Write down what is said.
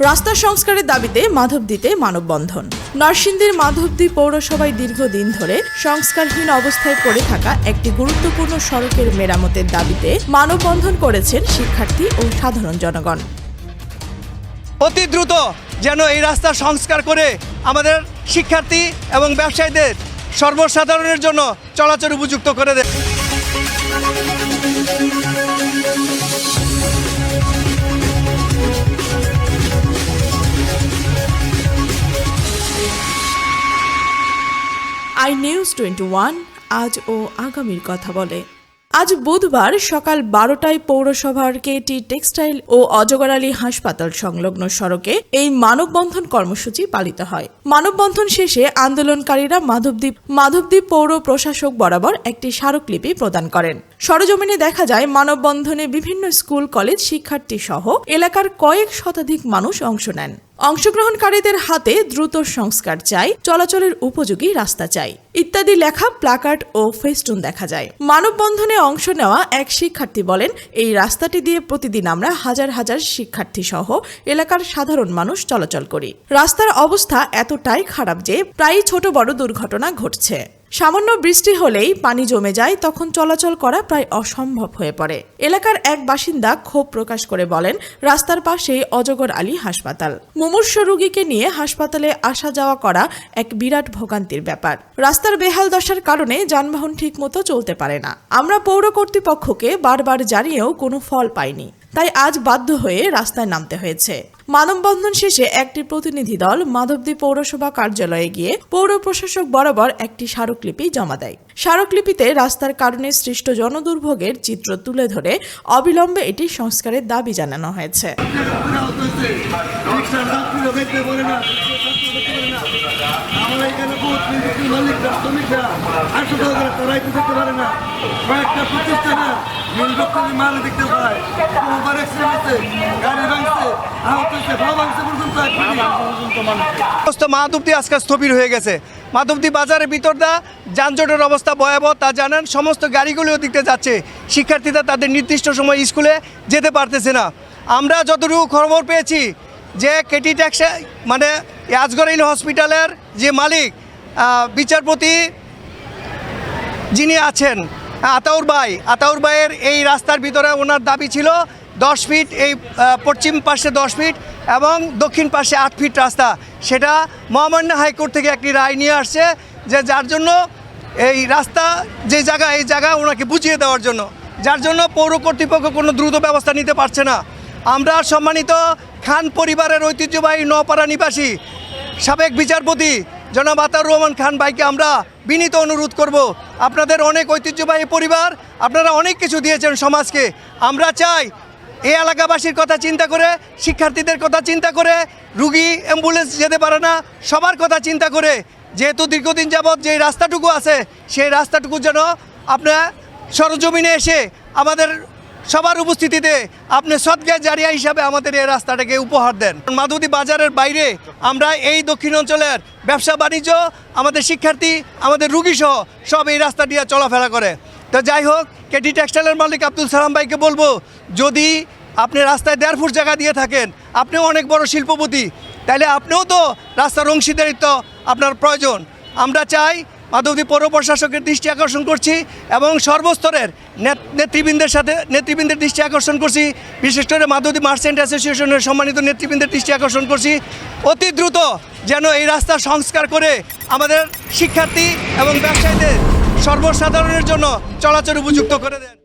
রাস্তা সংস্কারের দাবিতে মাধবদীতে মানববন্ধন। নরসিংদীর মাধবদী পৌরসভায় দীর্ঘদিন ধরে সংস্কারহীন অবস্থায় পড়ে থাকা একটি গুরুত্বপূর্ণ সড়কের মেরামতের দাবিতে মানববন্ধন করেছেন শিক্ষার্থী ও সাধারণ জনগণ। অতি দ্রুত যেন এই রাস্তা সংস্কার করে আমাদের শিক্ষার্থী এবং ব্যবসায়ীদের সর্বসাধারণের জন্য চলাচল উপযুক্ত করে দেয়। আই নিউজ টোয়েন্টি ওয়ান আজ ও আগামীর কথা বলে। আজ বুধবার সকাল বারোটায় পৌরসভার কেটি টেক্সটাইল ও অজগর আলী হাসপাতাল সংলগ্ন সড়কে এই মানববন্ধন কর্মসূচি পালিত হয়। মানববন্ধন শেষে আন্দোলনকারীরা মাধবদ্বীপ মাধবদ্বীপ পৌর প্রশাসক বরাবর একটি স্মারকলিপি প্রদান করেন। সরজমিনে দেখা যায়, মানববন্ধনে বিভিন্ন স্কুল, কলেজ শিক্ষার্থী সহ এলাকার কয়েক শতাধিক মানুষ অংশ নেন। অংশগ্রহণকারীদের হাতে দ্রুত সংস্কার চাই, চলাচলের উপযোগী রাস্তা চাই। ইত্যাদি লেখা, প্লাকার্ড ও ফেস্টুন দেখা যায়। মানববন্ধনে অংশ নেওয়া এক শিক্ষার্থী বলেন, এই রাস্তাটি দিয়ে প্রতিদিন আমরা হাজার হাজার শিক্ষার্থী সহ এলাকার সাধারণ মানুষ চলাচল করি। রাস্তার অবস্থা এতটাই খারাপ যে প্রায়ই ছোট বড় দুর্ঘটনা ঘটছে। সামান্য বৃষ্টি হলেই পানি জমে যায়, তখন চলাচল করা প্রায় অসম্ভব হয়ে পড়ে। এলাকার এক বাসিন্দা ক্ষোভ প্রকাশ করে বলেন, রাস্তার পাশেই অজগর আলী হাসপাতাল। মুমূর্ষ রোগীকে নিয়ে হাসপাতালে আসা যাওয়া করা এক বিরাট ভোগান্তির ব্যাপার। রাস্তার বেহাল দশার কারণে যানবাহন ঠিকমতো চলতে পারে না। আমরা পৌর কর্তৃপক্ষকে বারবার জানিয়েও কোনো ফল পাইনি। তাই আজ বাধ্য হয়ে রাস্তায় নামতে হয়েছে। মানববন্ধন শেষে একটি প্রতিনিধি দল মাধবদী পৌরসভা কার্যালয়ে গিয়ে পৌর প্রশাসক বরাবর একটি স্মারকলিপি জমা দেয়। স্মারকলিপিতে রাস্তার কারণে সৃষ্ট জনদুর্ভোগের চিত্র তুলে ধরে অবিলম্বে এটি সংস্কারের দাবি জানানো হয়েছে। যাত্রীরা দেখতে পারে না, দেখতে আজকে স্থবির হয়ে গেছে। মাধবদী বাজারের ভিতর দা, যানজটের অবস্থা ভয়াবহ, তা জানেন, সমস্ত গাড়িগুলি ওদিকে যাচ্ছে। শিক্ষার্থীরা তাদের নির্দিষ্ট সময় স্কুলে যেতে পারতেছে না। আমরা যতটুকু খবর পেয়েছি যে কেটি ট্যাক্সে মানে আজগরাইন হসপিটালের যে মালিক বিচারপতি যিনি আছেন, আতাউর ভাই, আতাউর ভাইয়ের এই রাস্তার ভিতরে ওনার দাবি ছিল দশ ফিট এই পশ্চিম পাশে দশ ফিট এবং দক্ষিণ পাশে আট ফিট রাস্তা। সেটা মহামান্য হাইকোর্ট থেকে একটি রায় নিয়ে আসছে যে যার জন্য এই রাস্তা, যে জায়গা, এই জায়গা ওনাকে বুঝিয়ে দেওয়ার জন্য। যার জন্য পৌর কর্তৃপক্ষ কোনো দ্রুত ব্যবস্থা নিতে পারছে না। আমরা সম্মানিত খান পরিবারের ঐতিহ্যবাহী নপাড়া নিবাসী, সাবেক বিচারপতি জনাব আতার রহমান খান ভাইকে আমরা বিনীত অনুরোধ করব। আপনাদের অনেক ঐতিহ্যবাহী পরিবার, আপনারা অনেক কিছু দিয়েছেন সমাজকে। আমরা চাই এই এলাকাবাসীর কথা চিন্তা করে, শিক্ষার্থীদের কথা চিন্তা করে, রুগী, অ্যাম্বুলেন্স যেতে পারে না, সবার কথা চিন্তা করে। যেহেতু দীর্ঘদিন যাবৎ যে রাস্তাটুকু আছে, সেই রাস্তাটুকু যেন আপনার সরজমিনে এসে আমাদের সবার উপস্থিতিতে আপনি সৎজ্ঞা জারিয়া হিসাবে আমাদের এই রাস্তাটাকে উপহার দেন। মাধবদী বাজারের বাইরে আমরা এই দক্ষিণ অঞ্চলের ব্যবসা বাণিজ্য, আমাদের শিক্ষার্থী, আমাদের রুগী সহ সব এই রাস্তা দিয়ে চলাফেরা করে। তো যাই হোক কেটি টেক্সটাইলের মালিক আব্দুল সালাম ভাইকে বলব, যদি আপনি রাস্তায় দেড় ফুট জায়গা দিয়ে থাকেন, আপনিও অনেক বড় শিল্পপতি তাহলে আপনিও তো রাস্তার অংশীদারিত্ব আপনার প্রয়োজন। আমরা চাই মাধবদী পৌর প্রশাসকের দৃষ্টি আকর্ষণ করছি এবং সর্বস্তরের নেতৃবৃন্দের সাথে নেতৃবৃন্দের দৃষ্টি আকর্ষণ করছি। বিশেষ করে মাধবদী মার্চেন্ট অ্যাসোসিয়েশনের সম্মানিত নেতৃবৃন্দের দৃষ্টি আকর্ষণ করছি। অতি দ্রুত যেন এই রাস্তা সংস্কার করে আমাদের শিক্ষার্থী এবং ব্যবসায়ীদের সর্বসাধারণের জন্য চলাচল উপযুক্ত করে দেন।